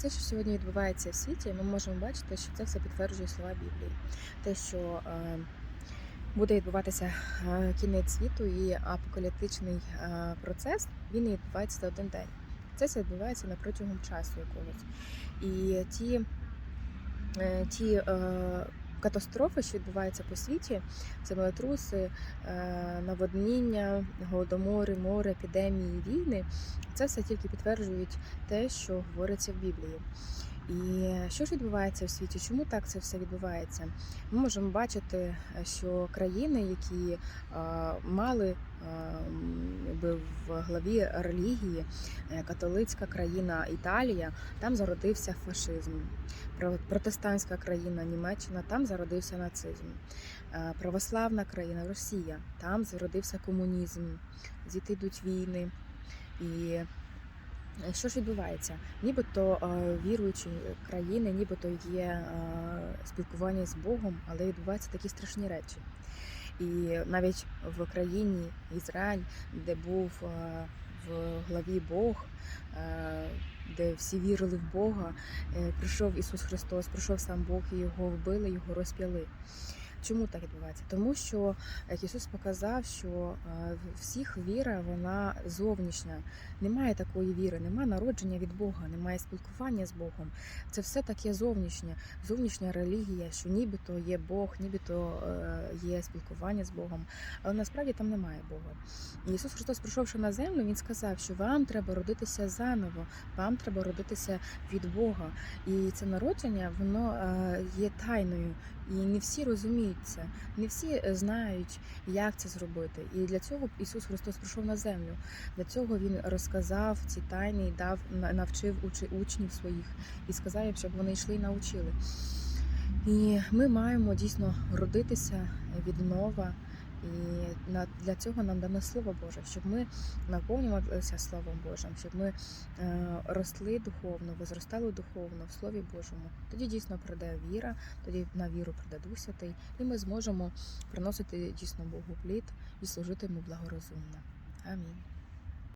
Все, що сьогодні відбувається в світі, ми можемо бачити, що це все підтверджує слова Біблії. Те, що е, буде відбуватися е, кінець світу і апокаліптичний е, процес, він не відбувається за один день. Це все відбувається на протягом часу якогось. І ті, ті катастрофи, що відбуваються по світі, землетруси, е, наводніння, голодомори, море, епідемії, війни, це все тільки підтверджують те, що говориться в Біблії. І що ж відбувається в світі? Чому так це все відбувається? Ми можемо бачити, що країни, які е, мали е, якби в главі релігії, католицька країна Італія, там зародився фашизм. Про- Протестантська країна Німеччина, там зародився нацизм. Е, Православна країна Росія, там зародився комунізм, звідти йдуть війни. І що ж відбувається? Нібито е, віруючі країни, нібито є е, спілкування з Богом, але відбуваються такі страшні речі. І навіть в країні Ізраїль, де був е, в главі Бог, е, де всі вірили в Бога, е, прийшов Ісус Христос, прийшов сам Бог і його вбили, його розп'яли. Чому так відбувається? Тому що як Ісус показав, що е, всіх віра вона зовнішня. Немає такої віри, немає народження від Бога, немає спілкування з Богом. Це все таке зовнішнє, зовнішня релігія, що нібито є Бог, нібито е, є спілкування з Богом, але насправді там немає Бога. І Ісус Христос, прийшовши на землю, Він сказав, що вам треба родитися заново, вам треба родитися від Бога. І це народження, воно е, є тайною. І не всі розуміють це, не всі е, знають, як це зробити. І для цього Ісус Христос прийшов на землю. Для цього він розказав ці тайни і дав на- навчив учнів своїх і сказав їм, щоб вони йшли і навчили. І ми маємо дійсно родитися від нова. І для цього нам дане Слово Боже, щоб ми наповнювалися Словом Божим, щоб ми е, росли духовно, визростали духовно в Слові Божому. Тоді дійсно прийде віра, тоді на віру прийде Дух Святий, і ми зможемо приносити дійсно Богу плід і служити йому благорозумно. Амінь.